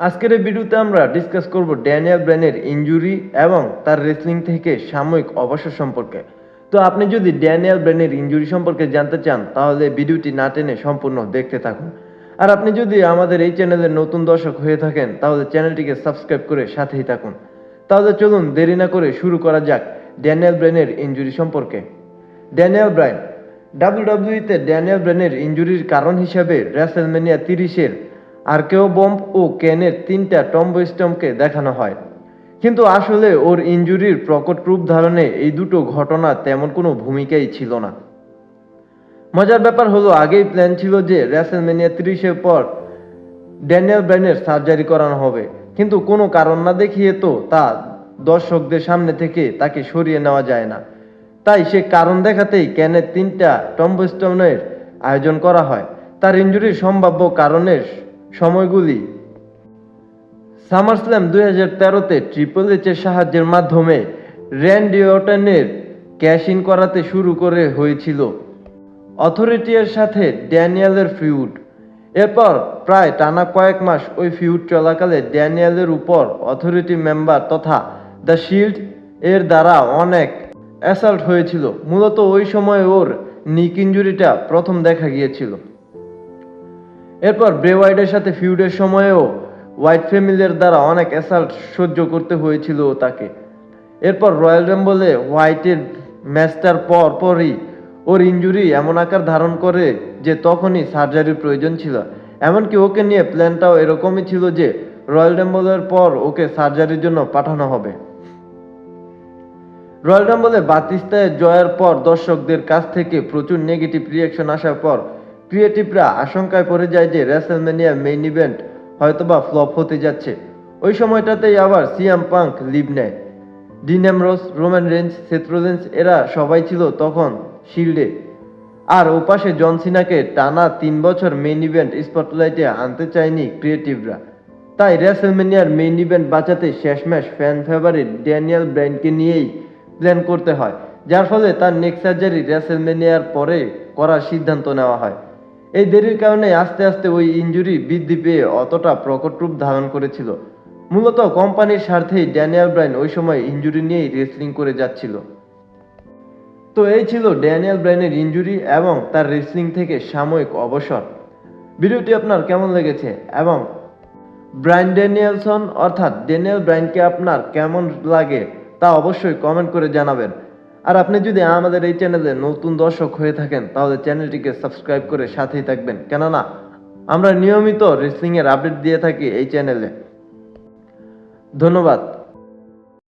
আজকের এই ভিডিওতে আমরা ডিসকাস করব ড্যানিয়াল ব্রেনের ইনজুরি এবং তার রেসলিং থেকে সাময়িক অবসর সম্পর্কে। তো আপনি যদি ড্যানিয়াল ব্রেনের ইনজুরি সম্পর্কে জানতে চান, তাহলে ভিডিওটি না টেনে সম্পূর্ণ দেখতে থাকুন। আর আপনি যদি আমাদের এই চ্যানেলের নতুন দর্শক হয়ে থাকেন, তাহলে চ্যানেলটিকে সাবস্ক্রাইব করে সাথেই থাকুন। তাহলে চলুন দেরি না করে শুরু করা যাক ড্যানিয়াল ব্রেনের ইনজুরি সম্পর্কে। ড্যানিয়াল ব্রাইন ডাব্লিউডাব্লিউইতে ড্যানিয়াল ব্রেনের ইনজুরির কারণ হিসেবে রেসেলমেনিয়া তিরিশের আর্কেও বম্ব ও কেনের তিনটা টম্বো স্টম্পকে দেখানো হয়। কিন্তু আসলে ওর ইনজুরির প্রকট রূপ ধারণে এই দুটো ঘটনা তেমন কোনো ভূমিকাই ছিল না। মজার ব্যাপার হলো, আগেই প্ল্যান ছিল যে রেসেলমেনিয়া তিরিশের পর ড্যানিয়েল ব্রাইনের সার্জারি করানো হবে। কিন্তু কোনো কারণ না দেখিয়ে তো তা দর্শকদের সামনে থেকে তাকে সরিয়ে নেওয়া যায় না। তাই সে কারণ দেখাতেই ক্যানের তিনটা টম্বস্টনের আয়োজন করা হয়। তার ইঞ্জুরির সম্ভাব্য কারণের সময়গুলি। সামারস্ল্যাম দুই হাজার তেরোতে ট্রিপল এইচের সাহায্যের মাধ্যমে র্যান্ডি অটনের ক্যাশ ইন করাতে শুরু করে হয়েছিল। অথরিটির সাথে ড্যানিয়েলের ফিউড। এরপর প্রায় টানা কয়েক মাস ওই ফিউড চলাকালে ড্যানিয়েলের উপর অথরিটি মেম্বার তথা দ্য শিল্ড এর দ্বারা অনেক অ্যাসাল্ট হয়েছিল। মূলত ওই সময় ওর নিক ইঞ্জুরিটা প্রথম দেখা গিয়েছিল। এরপর ব্রে ওয়াইডের সাথে ফিউডের সময়েও হোয়াইট ফ্যামিলির দ্বারা অনেক অ্যাসাল্ট সহ্য করতে হয়েছিল তাকে। এরপর রয়্যাল রেম্বলে হোয়াইটের ম্যাচটার পর পরই ওর ইঞ্জুরি এমন আকার ধারণ করে যে তখনই সার্জারির প্রয়োজন ছিল। এমনকি ওকে নিয়ে প্ল্যানটাও এরকমই ছিল যে রয়্যাল রেম্বলের পর ওকে সার্জারির জন্য পাঠানো হবে। রয়্যাল রাম্বলে বাতিস্তায় জয়ের পর দর্শকদের কাছ থেকে প্রচুর নেগেটিভ রিয়াকশন আসার পর ক্রিয়েটিভরা আশঙ্কায় পড়ে যায় যে রেসেলমেনিয়া মেইন ইভেন্ট হয়তোবা ফ্লপ হতে যাচ্ছে। ওই সময়টাতেই আবার সিয়াম পাঙ্ক লিভ নেয়। ডিনেমরোস রোমান রেঞ্জ সেত্রোলেন্স এরা সবাই ছিল তখন শিল্ডে। আর ওপাশে জনসিনাকে টানা তিন বছর মেইন ইভেন্ট স্পটলাইটে আনতে চায়নি ক্রিয়েটিভরা। তাই রেসেলমেনিয়ার মেইন ইভেন্ট বাঁচাতে শেষমেশ ফ্যান ফেভারিট ড্যানিয়েল ব্র্যান্ডকে নিয়েই প্ল্যান করতে হয়, যার ফলে তার নেক্সট সার্জারি রেসেলমেনিয়ার পরে করার সিদ্ধান্ত নেওয়া হয়। এই দেরির কারণে আস্তে আস্তে ওই ইনজুরি বৃদ্ধি পেয়ে অতটা প্রকট রূপ ধারণ করেছিল। মূলত কোম্পানির স্বার্থেই ড্যানিয়াল ব্রাইন ওই সময় ইনজুরি নিয়েই রেসলিং করে যাচ্ছিল। তো এই ছিল ড্যানিয়াল ব্রাইনের ইনজুরি এবং তার রেসলিং থেকে সাময়িক অবসর। ভিডিওটি আপনার কেমন লেগেছে এবং ব্রাইন ড্যানিয়েলসন অর্থাৎ ড্যানিয়েল ব্রাইনকে আপনার কেমন লাগে তা অবশ্যই কমেন্ট করে জানাবেন। আর আপনি যদি আমাদের এই চ্যানেলে নতুন দর্শক হয়ে থাকেন, তাহলে চ্যানেলটিকে সাবস্ক্রাইব করে সাথেই থাকবেন। কেননা, আমরা নিয়মিত রেসলিংয়ের আপডেট দিয়ে থাকি এই চ্যানেলে ধন্যবাদ।